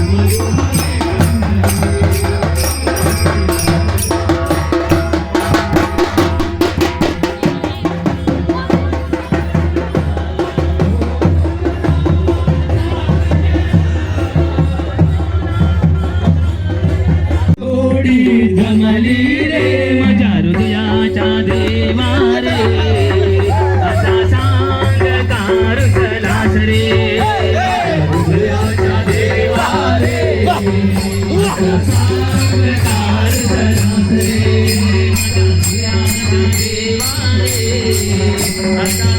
I'm Bye.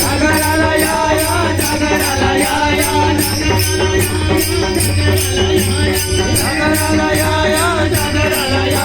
జగరాలయా జగరాలయా జగరాలయా జగరాలయా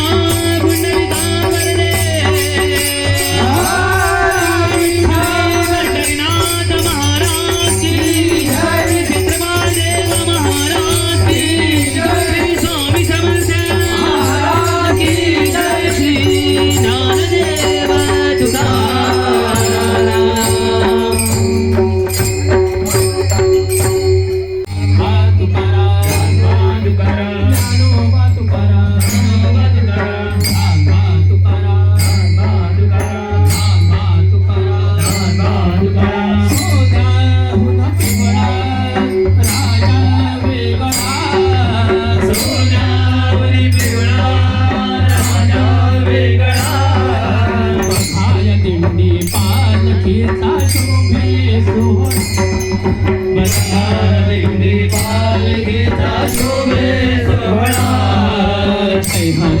honey.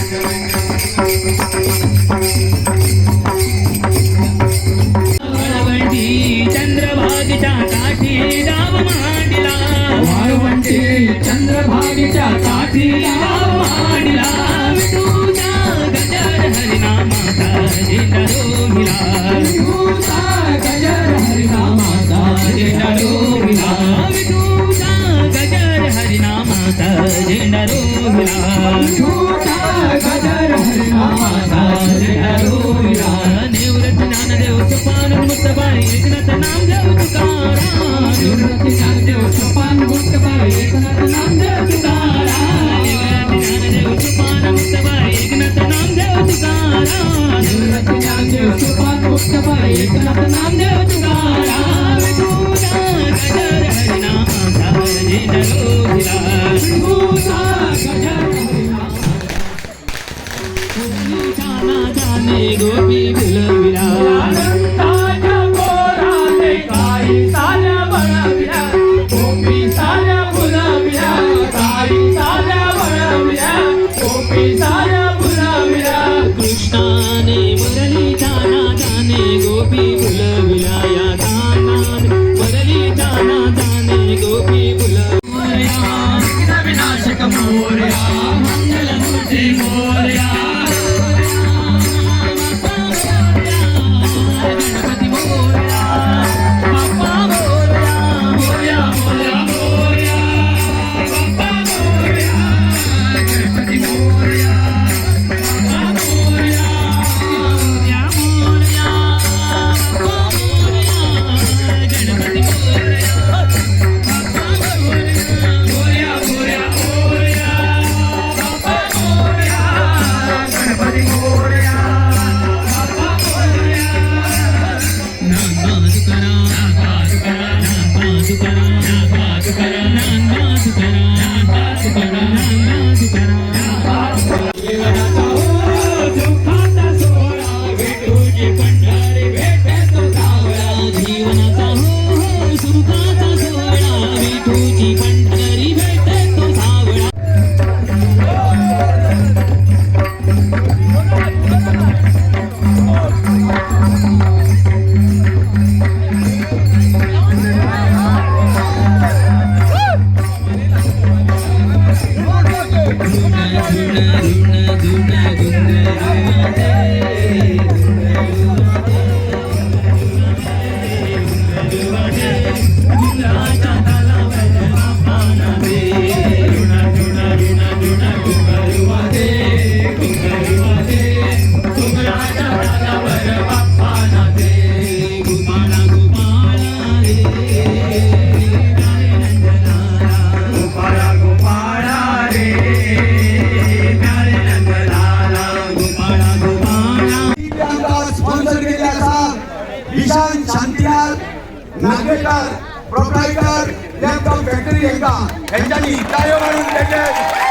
Nagekar proprietor laptop factory एकदा. यांच्यानी टाळ्या मारून त्याचे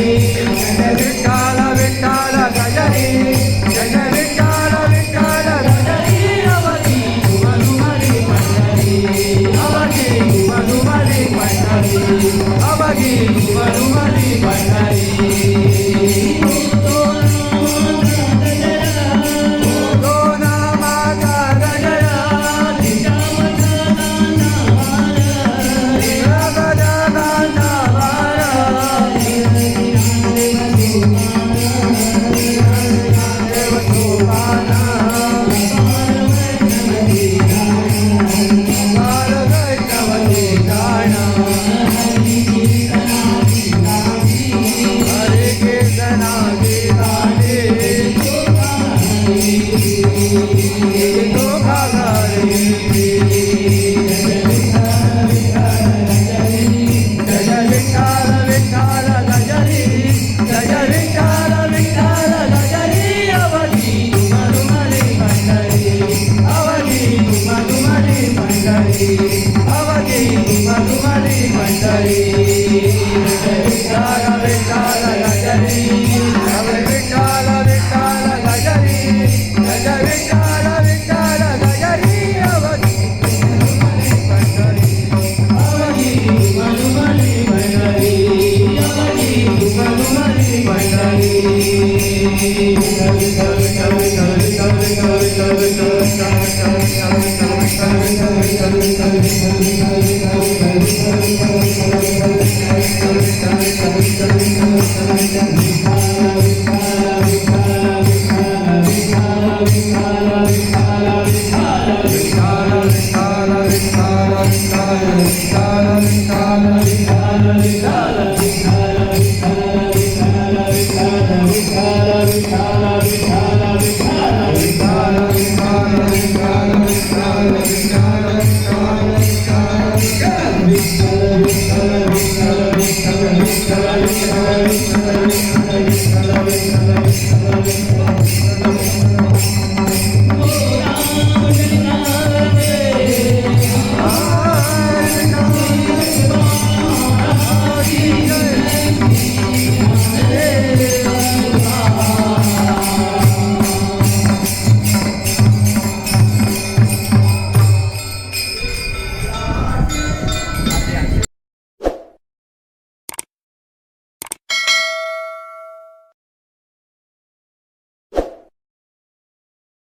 Thank you. Hare どうした? Amén.